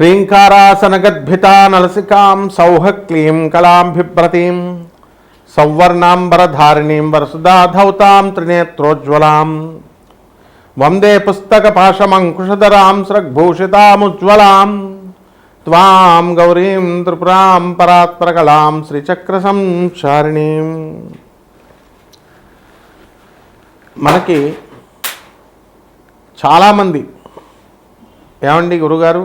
హ్రీంకారాసనగద్భితా నలసికాం సౌహ క్లీం కళాం సౌవర్ణాంబరధారిణీం వరసుధాధౌతాం త్రినేత్రోజ్వలాం వందే పుస్తకపాశమంకుశధరాం స్రగ్భూషితాముజ్వలాం త్వాం గౌరీం త్రిపురాం పరాత్పరకళాం శ్రీచక్రసంచారిణీం మనకి చాలామంది ఏమండి గురుగారు?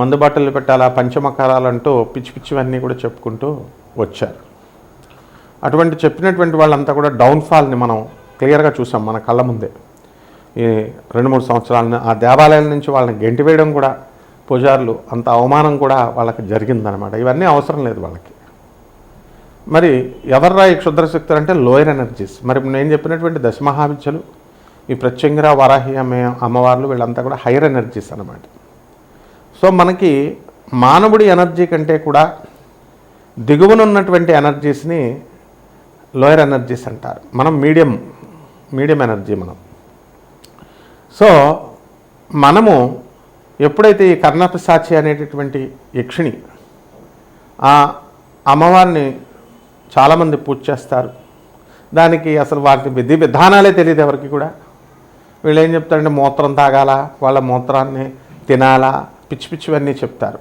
మందు బాటలు పెట్టాలా పంచమకారాలు అంటూ పిచ్చి పిచ్చివన్నీ కూడా చెప్పుకుంటూ వచ్చారు. అటువంటి చెప్పినటువంటి వాళ్ళంతా కూడా డౌన్ఫాల్ని మనం క్లియర్గా చూసాం మన కళ్ళ ముందే. ఈ రెండు మూడు సంవత్సరాలను ఆ దేవాలయాల నుంచి వాళ్ళని గెంటివేయడం కూడా పూజారులు అంత అవమానం కూడా వాళ్ళకి జరిగిందనమాట ఇవన్నీ అవసరం లేదు వాళ్ళకి. మరి ఎవర్రా ఈ క్షుద్రశక్తులు అంటే లోయర్ ఎనర్జీస్. మరి నేను చెప్పినటువంటి దశమహావిద్యలు ఈ ప్రత్యంగిర వరాహి అమ్మే అమ్మవార్లు వీళ్ళంతా కూడా హైయర్ ఎనర్జీస్ అనమాట సో మనకి మానవుడి ఎనర్జీ కంటే కూడా దిగువన ఉన్నటువంటి ఎనర్జీస్ని లోయర్ ఎనర్జీస్ అంటారు. మనం మీడియం మీడియం ఎనర్జీ మనం. సో మనము ఎప్పుడైతే ఈ కర్ణపిశాచి అనేటటువంటి యక్షిణి ఆ అమ్మవారిని చాలామంది పూజ చేస్తారు. దానికి అసలు వాటి విధి విధానాలే తెలియదు ఎవరికి కూడా. వీళ్ళు ఏం చెప్తారంటే మూత్రం తాగాల? వాళ్ళ మూత్రాన్ని తినాలా? పిచ్చి పిచ్చివన్నీ చెప్తారు.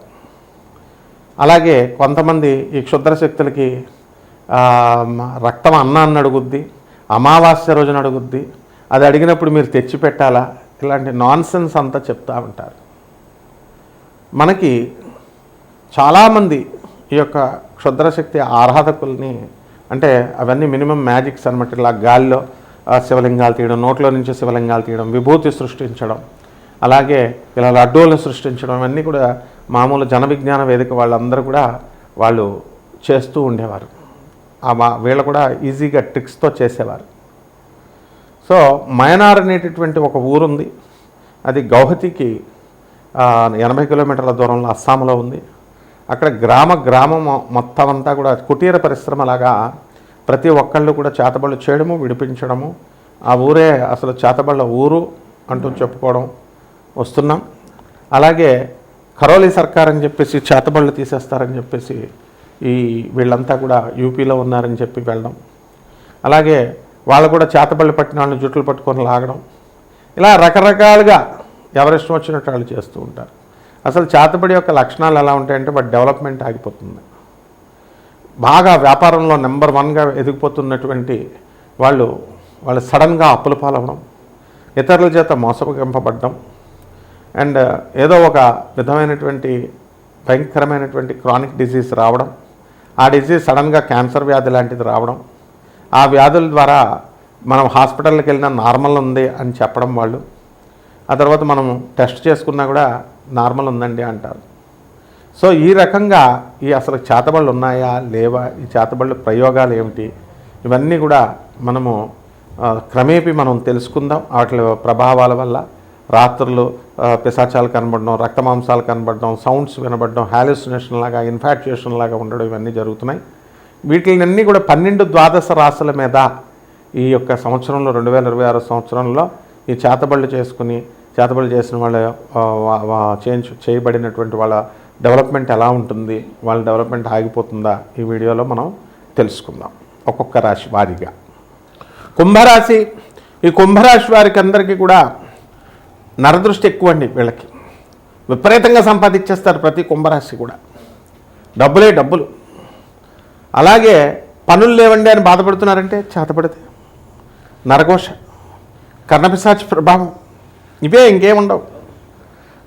అలాగే కొంతమంది ఈ క్షుద్ర శక్తులకి రక్తం అన్నాన్ని అడుగుద్ది అమావాస్య రోజున అడుగుద్ది అది అడిగినప్పుడు మీరు తెచ్చి పెట్టాలా? ఇలాంటి నాన్ సెన్స్ అంతా చెప్తూ ఉంటారు. మనకి చాలామంది ఈ యొక్క క్షుద్రశక్తి ఆరాధకుల్ని అంటే అవన్నీ మినిమం మ్యాజిక్స్ అనమాట ఇలా గాలిలో శివలింగాలు తీయడం నోట్లో నుంచి శివలింగాలు తీయడం విభూతి సృష్టించడం అలాగే ఇలా లడ్డూలను సృష్టించడం ఇవన్నీ కూడా మామూలు జన విజ్ఞాన వేదిక వాళ్ళందరూ కూడా వాళ్ళు చేస్తూ ఉండేవారు. ఆ మా- వీళ్ళు కూడా ఈజీగా ట్రిక్స్తో చేసేవారు. సో మయనార్ అనేటటువంటి ఒక ఊరుంది. అది గౌహతికి ఎనభై కిలోమీటర్ల దూరంలో అస్సాంలో ఉంది. అక్కడ గ్రామ గ్రామం మొత్తం అంతా కూడా కుటీర పరిశ్రమలాగా ప్రతి ఒక్కళ్ళు కూడా చేతబళ్ళు చేయడము విడిపించడము. ఆ ఊరే అసలు చేతబళ్ళ ఊరు అంటూ చెప్పుకోవడం వస్తున్నాం. అలాగే కరోలి సర్కార్ అని చెప్పేసి చేతబళ్ళు తీసేస్తారని చెప్పేసి ఈ వీళ్ళంతా కూడా యూపీలో ఉన్నారని చెప్పి వెళ్ళడం. అలాగే వాళ్ళు కూడా చేతబళ్ళు పట్టిన వాళ్ళని జుట్లు పట్టుకొని లాగడం. ఇలా రకరకాలుగా ఎవరిష్టం వచ్చినట్టు వాళ్ళు చేస్తూ ఉంటారు. అసలు చేతబడి యొక్క లక్షణాలు ఎలా ఉంటాయంటే వాటి డెవలప్మెంట్ ఆగిపోతుంది. బాగా వ్యాపారంలో నెంబర్ వన్గా ఎదిగిపోతున్నటువంటి వాళ్ళు వాళ్ళు సడన్గా అప్పుల పాలవడం ఇతరుల చేత మోసగింపబడడం అండ్ ఏదో ఒక విధమైనటువంటి భయంకరమైనటువంటి క్రానిక్ డిసీజ్ రావడం ఆ డిసీజ్ సడన్గా క్యాన్సర్ వ్యాధి లాంటిది రావడం ఆ వ్యాధుల ద్వారా మనం హాస్పిటల్కి వెళ్ళినా నార్మల్ ఉంది అని చెప్పడం వాళ్ళు. ఆ తర్వాత మనం టెస్ట్ చేసుకున్నా కూడా నార్మల్ ఉందండి అంటారు. సో ఈ రకంగా ఈ అసలు చేతబళ్ళు ఉన్నాయా? లేవా? ఈ చేతబళ్ళు ప్రయోగాలు ఏమిటి? ఇవన్నీ కూడా మనము క్రమేపీ మనం తెలుసుకుందాం. వాటి ప్రభావాల వల్ల రాత్రులు పిశాచాలు కనబడడం రక్తమాంసాలు కనబడడం సౌండ్స్ వినబడడం హాలిసినేషన్ లాగా ఇన్ఫాక్చుయేషన్ లాగా ఉండడం ఇవన్నీ జరుగుతున్నాయి. వీటిని కూడా పన్నెండు ద్వాదశ రాశుల మీద ఈ యొక్క సంవత్సరంలో రెండు వేల ఇరవై ఆరు సంవత్సరంలో ఈ చేతబళ్ళు చేసుకుని చేతబళ్ళు చేసిన వాళ్ళ చేంజ్ చేయబడినటువంటి వాళ్ళ డెవలప్మెంట్ ఎలా ఉంటుంది వాళ్ళ డెవలప్మెంట్ ఆగిపోతుందా ఈ వీడియోలో మనం తెలుసుకుందాం. ఒక్కొక్క రాశి వారిగా. కుంభరాశి ఈ కుంభరాశి వారికి అందరికీ కూడా నరదృష్టి ఎక్కువ అండి వీళ్ళకి. విపరీతంగా సంపాదించేస్తారు ప్రతి కుంభరాశి కూడా. డబ్బులే డబ్బులు. అలాగే పనులు లేవండి అని బాధపడుతున్నారంటే చేతపడితే. నరఘోష కర్ణపిశాచి ప్రభావం. ఇవే ఇంకేముండవు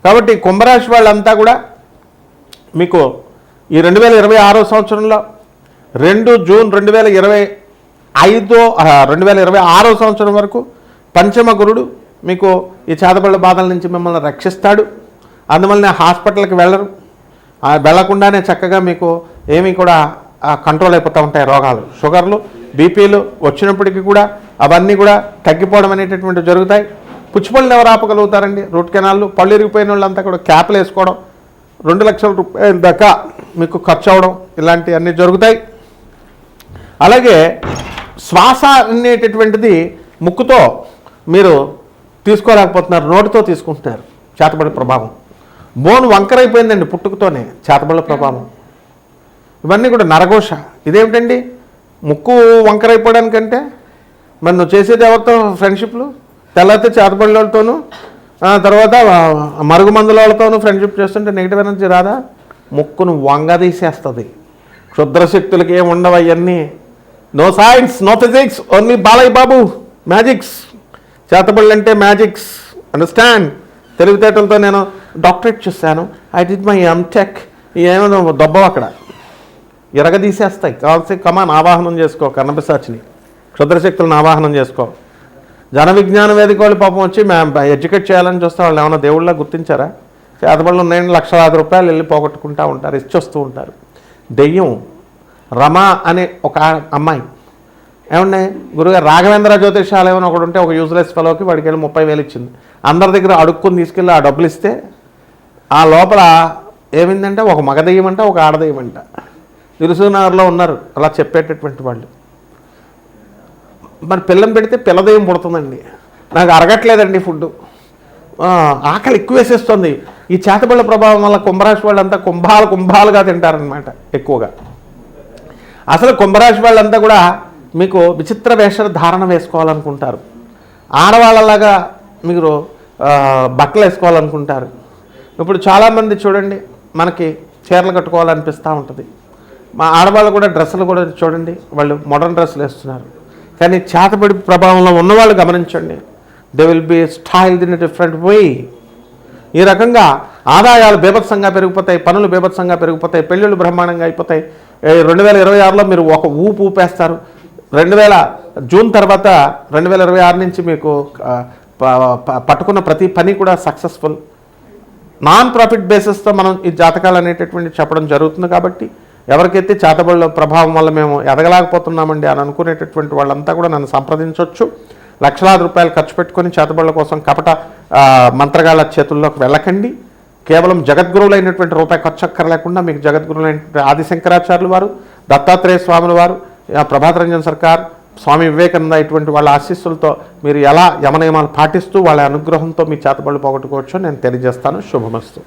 కాబట్టి కుంభరాశి వాళ్ళంతా కూడా మీకు ఈ రెండు వేల ఇరవై ఆరో సంవత్సరంలో రెండు జూన్ రెండు వేల ఇరవై ఐదో రెండు వేల ఇరవై ఆరో సంవత్సరం వరకు పంచమ గురుడు మీకు ఈ చేతబళ్ళ బాధల నుంచి మిమ్మల్ని రక్షిస్తాడు. అందువల్లనే హాస్పిటల్కి వెళ్ళరు. వెళ్ళకుండానే వెళ్ళకుండానే చక్కగా మీకు ఏమీ కూడా కంట్రోల్ అయిపోతూ ఉంటాయి రోగాలు. షుగర్లు బీపీలు వచ్చినప్పటికీ కూడా అవన్నీ కూడా తగ్గిపోవడం అనేటటువంటి జరుగుతాయి. పుచ్చిపళ్ళు ఎవరు ఆపగలుగుతారండి? రూట్ కెనాళ్ళు పళ్ళు ఇరిగిపోయిన వాళ్ళంతా కూడా క్యాప్లు వేసుకోవడం. రెండు లక్షల రూపాయల దాకా మీకు ఖర్చు అవడం ఇలాంటివన్నీ జరుగుతాయి. అలాగే శ్వాస అనేటటువంటిది ముక్కుతో మీరు తీసుకోలేకపోతున్నారు నోటితో తీసుకుంటున్నారు చేతబడి ప్రభావం. బోన్ వంకరైపోయిందండి పుట్టుకతోనే చేతబడి ప్రభావం. ఇవన్నీ కూడా నరఘోష. ఇదేమిటండి? ముక్కు వంకరైపోవడానికంటే మరి నువ్వు చేసేది ఎవరితో? ఫ్రెండ్షిప్లు? తెల్లతే చేతబడులతోనూ తర్వాత మరుగు మందులతోనూ ఫ్రెండ్షిప్ చేస్తుంటే నెగిటివ్ ఎనర్జీ రాదా? ముక్కును వంగదీసేస్తుంది క్షుద్రశక్తులకి ఏమి ఉండవు అవన్నీ no science no physics only Balayya Babu magics. చేతబడులు అంటే మ్యాజిక్స్. అండర్స్టాండ్ తెలివితేటలతో నేను డాక్టరేట్ చూశాను. ఐ డిడ్ మై ఎంటెక్ ఏమో దొబ్బవు అక్కడ. ఎరగదీసేస్తాయి కావాల్సి కమాన్ ఆవాహనం చేసుకో కర్ణపిశాచిని. క్షుద్రశక్తులను ఆవాహనం చేసుకో. జన విజ్ఞాన వేదిక వాళ్ళు పాపం వచ్చి మేము ఎడ్యుకేట్ చేయాలని చూస్తే వాళ్ళు ఏమైనా దేవుళ్ళ గుర్తించారా? చేతబడులు ఉన్నాయని లక్షలాది రూపాయలు వెళ్ళి పోగొట్టుకుంటూ ఉంటారు ఇచ్చొస్తూ ఉంటారు. దెయ్యం రమ అనే ఒక అమ్మాయి ఏమండి? గురుగారు రాఘవేంద్ర జ్యోతిషాలయం అని ఒకడు ఉంటే ఒక యూజ్లెస్ ఫెలోకి వాడికి వెళ్ళి ముప్పై వేలు ఇచ్చింది. అందరి దగ్గర అడుక్కుని తీసుకెళ్ళి ఆ డబ్బులు ఇస్తే ఆ లోపల ఏమైందంటే ఒక మగ అంట ఒక ఆడదెయ్యం అంట దిలుసునగర్లో ఉన్నారు అలా చెప్పేటటువంటి వాళ్ళు. మరి పిల్లం పెడితే పిల్లదయం పుడుతుందండి. నాకు అరగట్లేదండి ఫుడ్ ఆకలి ఎక్కువ వేసేస్తుంది ఈ చేతబళ్ళ ప్రభావం వల్ల కుంభరాశి వాళ్ళంతా కుంభాలు కుంభాలుగా తింటారనమాట ఎక్కువగా. అసలు కుంభరాశి వాళ్ళంతా కూడా మీకు విచిత్ర వేష ధారణ వేసుకోవాలనుకుంటారు. ఆడవాళ్ళలాగా మీరు బట్టలు వేసుకోవాలనుకుంటారు. ఇప్పుడు చాలామంది చూడండి మనకి చీరలు కట్టుకోవాలనిపిస్తూ ఉంటుంది. మా ఆడవాళ్ళు కూడా డ్రెస్సులు కూడా చూడండి వాళ్ళు మోడర్న్ డ్రెస్సులు వేస్తున్నారు. కానీ చేతబడి ప్రభావంలో ఉన్నవాళ్ళు గమనించండి. They will be style in different way ఈ రకంగా ఆదాయాలు బీభత్సంగా పెరిగిపోతాయి పనులు బీభత్సంగా పెరిగిపోతాయి పెళ్ళిళ్ళు బ్రహ్మాండంగా అయిపోతాయి. రెండు వేల ఇరవై ఆరులో మీరు ఒక ఊపు ఊపేస్తారు. రెండు వేల జూన్ తర్వాత రెండు వేల ఇరవై ఆరు నుంచి మీకు ప- ప- పట్టుకున్న ప్రతి పని కూడా సక్సెస్ఫుల్ నాన్ ప్రాఫిట్ బేసిస్తో మనం ఈ జాతకాలు అనేటటువంటి చెప్పడం జరుగుతుంది కాబట్టి ఎవరికైతే చేతబడుల ప్రభావం వల్ల మేము ఎదగలేకపోతున్నామండి అని అనుకునేటటువంటి వాళ్ళంతా కూడా నన్ను సంప్రదించవచ్చు లక్షలాది రూపాయలు ఖర్చు పెట్టుకొని చేతబడుల కోసం కపట మంత్రగాళ్ళ చేతుల్లోకి వెళ్ళకండి. కేవలం జగద్గురువులైనటువంటి రూపాయి ఖర్చు అక్కర్లేకుండా మీకు జగద్గురువులైనటువంటి ఆదిశంకరాచార్యులు వారు దత్తాత్రేయ స్వాముల వారు ప్రభాత రంజన్ సర్కార్ స్వామి వివేకానంద ఇటువంటి వాళ్ళ ఆశీస్సులతో మీరు ఎలా యమనియమాలు పాటిస్తూ వాళ్ళ అనుగ్రహంతో మీ చేతబడులు పోగొట్టుకోవచ్చో నేను తెలియజేస్తాను. శుభమస్తు.